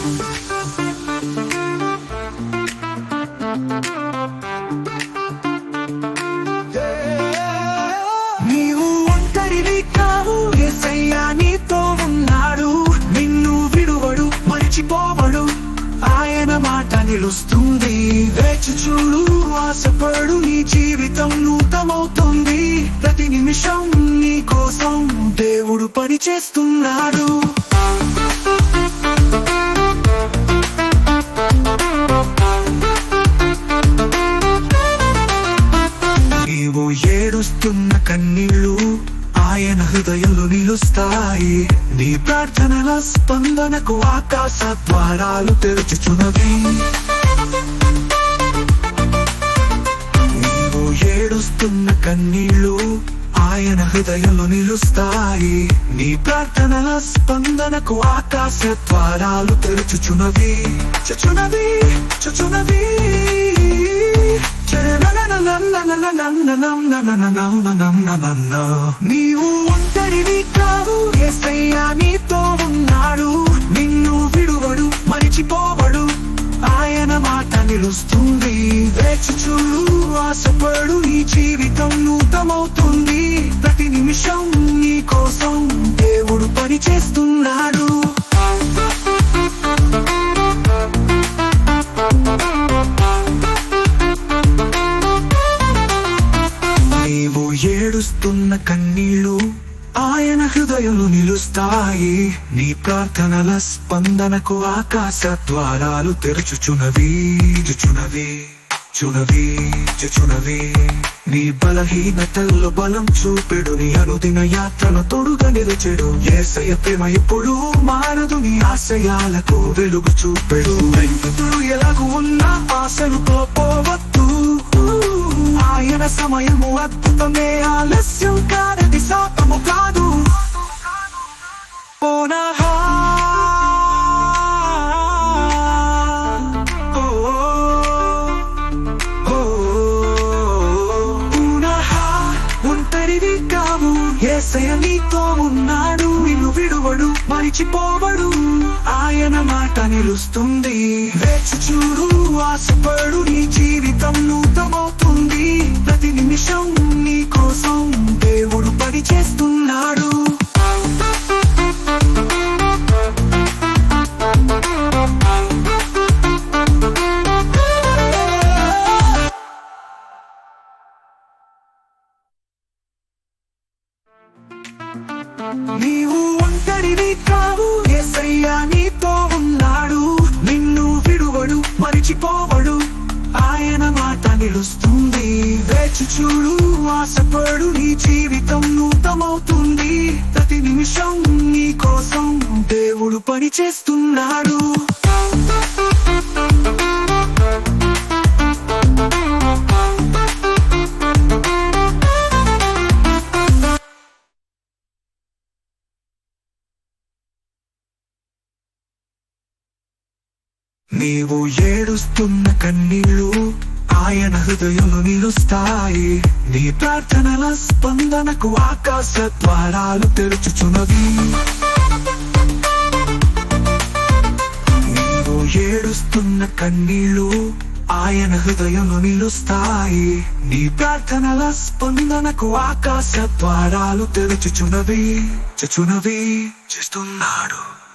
నీవు ఒంటరివి కావు యేసయ్యా నీతో ఉన్నాడు. నిన్ను విడువడు మర్చిపోవడు. ఆయన మాట నిలుస్తుంది. వేచి చూడు ఆశపడు నీ జీవితం నూతమవుతుంది ప్రతి నిమిషం నీ కోసం దేవుడు పని ఏడుస్తున్న కన్నీళ్ళు ఆయన హృదయంలో నిలుస్తాయి. నీ ప్రార్థనల స్పందనకు ఆకాశ ద్వారాలు తెరుచుచున్నవి. నీవు ఏడుస్తున్న కన్నీళ్ళు ఆయన హృదయంలో నిలుస్తాయి. నీ ప్రార్థనల స్పందనకు ఆకాశ ద్వారాలు తెరుచుచున్నవి. చుచునవి చుచునవి నీవు ఒంటరివి కావు ఎస్ఐయా నీతో ఉన్నాడు. నిన్ను విడువడు మరిచిపోవడు. ఆయన మాట నిలుస్తుంది. వేచి చూడు ఆశపడు ఈ జీవితం నూతమవుతుంది ప్రతి నిమిషం నీ కోసం దేవుడు పని చేస్తున్నాడు ఏడుస్తున్న కన్నీళ్ళు ఆయన హృదయంలో నిలుస్తాయి. నీ ప్రార్థనల స్పందనకు ఆకాశ ద్వారాలు తెరచుచునవి చునవి చునవి చునవి నీ బలహీనతల్లో బలం చూపెడు. నీ అనుదిన యాత్రను తొడుగా నిలిచెడు. ఏసయ ప్రేమ ఎప్పుడు మారదు. నీ ఆశయాలకు వెలుగు చూపెడు. ఎలాగూ ఎలాగు ఉన్నా ఆశలు పోవద్దు ఆయన సమయము అద్భుతమే ఆలస్యం కాదది శాపము కాదు ఓనహా ఏసయ నీతో ఉన్నాడు నిన్ను విడువడు మరిచిపోవడు. ఆయన మాట నిలుస్తుంది. వేచి చూడు ఆశపడు నీ జీవితం నూతమవుతుంది ప్రతి నిమిషం నీ కోసం నీవు ఒంటరివి కావు. ఏసయ్యా నీతో ఉన్నాడు. నిన్ను విడువడు మరిచిపోవడు. ఆయన మాట నిలుస్తుంది. వేచి చూడు ఆశపడు నీ జీవితం నూతమవుతుంది ప్రతి నిమిషం నీ కోసం దేవుడు పని చేస్తున్నాడు నీవు ఏడుస్తున్న కన్నీళ్ళు ఆయన హృదయం నిలుస్తాయి. నీ ప్రార్థనల స్పందనకు ఆకాశ ద్వారాలు తెరుచుచున్నవి. నీవు ఏడుస్తున్న కన్నీళ్ళు ఆయన హృదయం నిలుస్తాయి. నీ ప్రార్థనల స్పందనకు ఆకాశ ద్వారాలు తెరుచుచున్నవి. చుచునవి చేస్తున్నాడు.